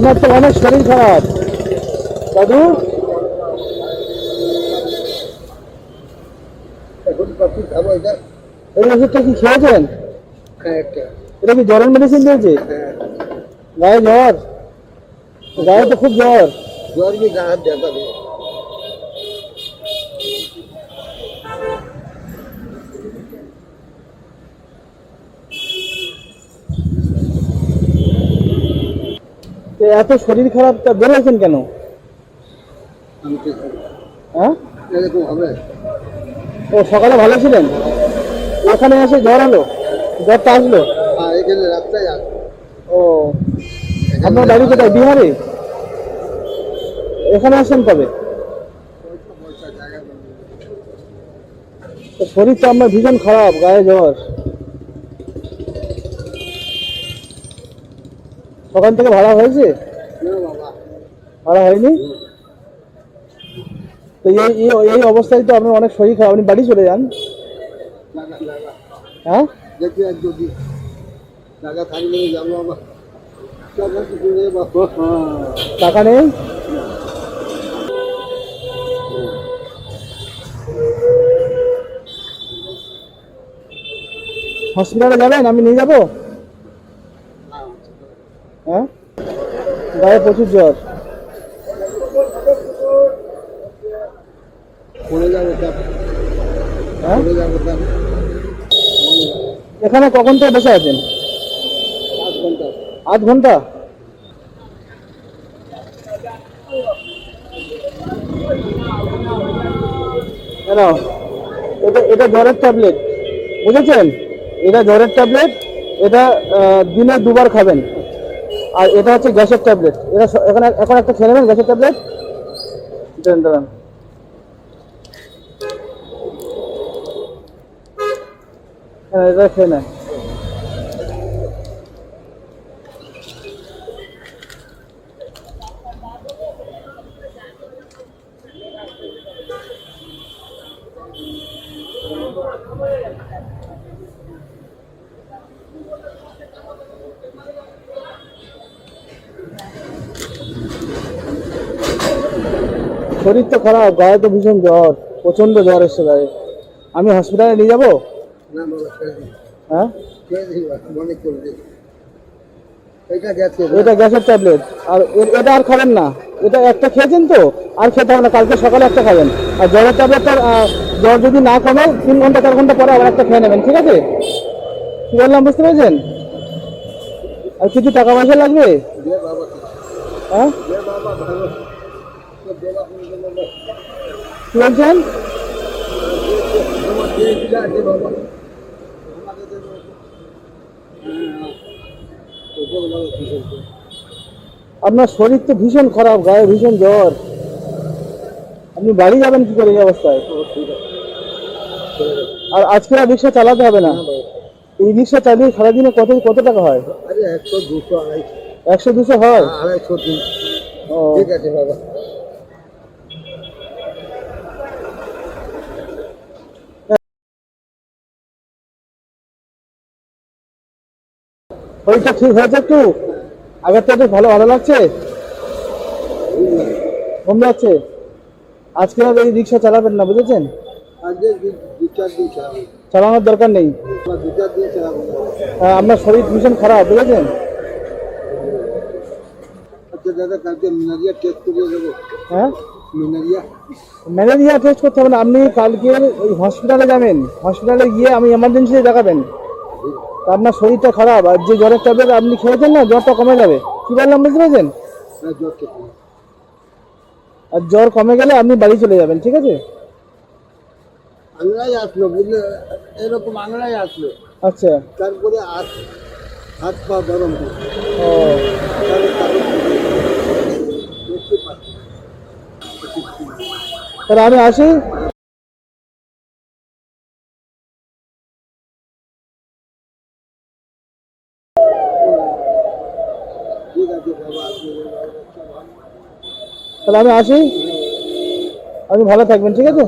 আপনার তো অনেক শরীর খারাপ। দাদু? খেয়েছেন? এটা কি মেডিসিন দিয়েছে? জ্বর? তো খুব জ্বর। জ্বর কি এত শরীর খারাপ, তা বেরোয়েছেন কেন? হ্যাঁ? ও, সকালে ভালো ছিলেন? এখানে এসে জ্বর হলো? জ্বরটা আসলো? ও, আপনার বাড়ি কোথায়? বিহারে? এখানে আসেন কবে? শরীর তো আপনার ভীষণ খারাপ, গায়ে জ্বর। সকাল থেকে ভাড়া হয়েছে? ভাড়া হয়নি? তো এই, এই- অবস্থায় তো আপনার অনেক শরীর খারাপ। আপনি বাড়ি চলে যান। হ্যাঁ? টাকা নেই? হসপিটালে যাবেন? আমি নিয়ে যাব? হ্যাঁ? গায়ে প্রচুর জ্বর। হ্যাঁ? এখানে কখন থেকে বসে আছেন? আধ ঘণ্টা। কেন? এটা এটা জ্বরের ট্যাবলেট। বুঝেছেন? এটা জ্বরের ট্যাবলেট। এটা দিনে দুবার খাবেন। আর এটা হচ্ছে গ্যাসের ট্যাবলেট। এটা এখন এখানে একটা খেয়ে নেবেন গ্যাসের ট্যাবলেট? দাঁড়ান হ্যাঁ এটা খেয়ে নেন শরীর তো খারাপ গায়ে তো ভীষণ জ্বর প্রচণ্ড জ্বর এসছে গায়ে আমি হসপিটালে নিয়ে যাব? হ্যাঁ? এটা গ্যাসের ট্যাবলেট। আর এটা আর খাবেন না। এটা একটা খেয়েছেন তো? আর খেতে হবে না কালকে সকালে একটা খাবেন। আর জ্বরের ট্যাবলেটটা জ্বর যদি না কমে তিন ঘণ্টা চার ঘণ্টা পরে আবার একটা খেয়ে নেবেন ঠিক আছে? কি বললাম বুঝতে পেরেছেন? আর কিছু টাকা পয়সা লাগবে? হ্যাঁ? কি বলছেন আপনার শরীর তো ভীষণ খারাপ গায়ে ভীষণ জ্বর। আপনি বাড়ি যাবেন কি করে এই অবস্থায়? আর আজকে আর রিক্সা চালাতে হবে না। এই রিক্সা চালিয়ে সারাদিনে কত কত টাকা হয়? একশো দুশো আড়াইশো। একশো দুশো হয়? আড়াইশো ঠিক আছে বাবা। শরীরটা ঠিক হয়েছে একটু? আগের থেকে ভালো ভালো লাগছে? কম যাচ্ছে আজকে আর এই রিক্সা চালাবেন না বুঝেছেন? চালানোর দরকার নেই। আপনার শরীর ভীষণ খারাপ বুঝেছেন? আচ্ছা দাদা কালকে মিনারিয়া টেস্ট করিয়ে দেবো। হ্যাঁ? মিনারিয়া ম্যালেরিয়া টেস্ট করতে হবে না আপনি কালকে ওই হসপিটালে যাবেন। হসপিটালে গিয়ে আমি এমার্জেন্সিতে দেখাবেন। আপনার শরীরটা খারাপ আর যে জ্বরের ট্যাবলেট আপনি খেয়েছেন না জ্বরটা কমে যাবে। কি বললাম বুঝতে পেরেছেন? হ্যাঁ আর জ্বর কমে গেলে আপনি বাড়ি চলে যাবেন ঠিক আছে? আংলায় আসলো বুঝলে? এরকম আংলায় আসলো। আচ্ছা। তারপরে হাত হাত পা গরম ও। তাহলে আমি আসি ঠিক আছে বাবা আপনি বাবা, আচ্ছা, ভালো। তাহলে আমি আসি। আপনি ভালো থাকবেন ঠিক আছে?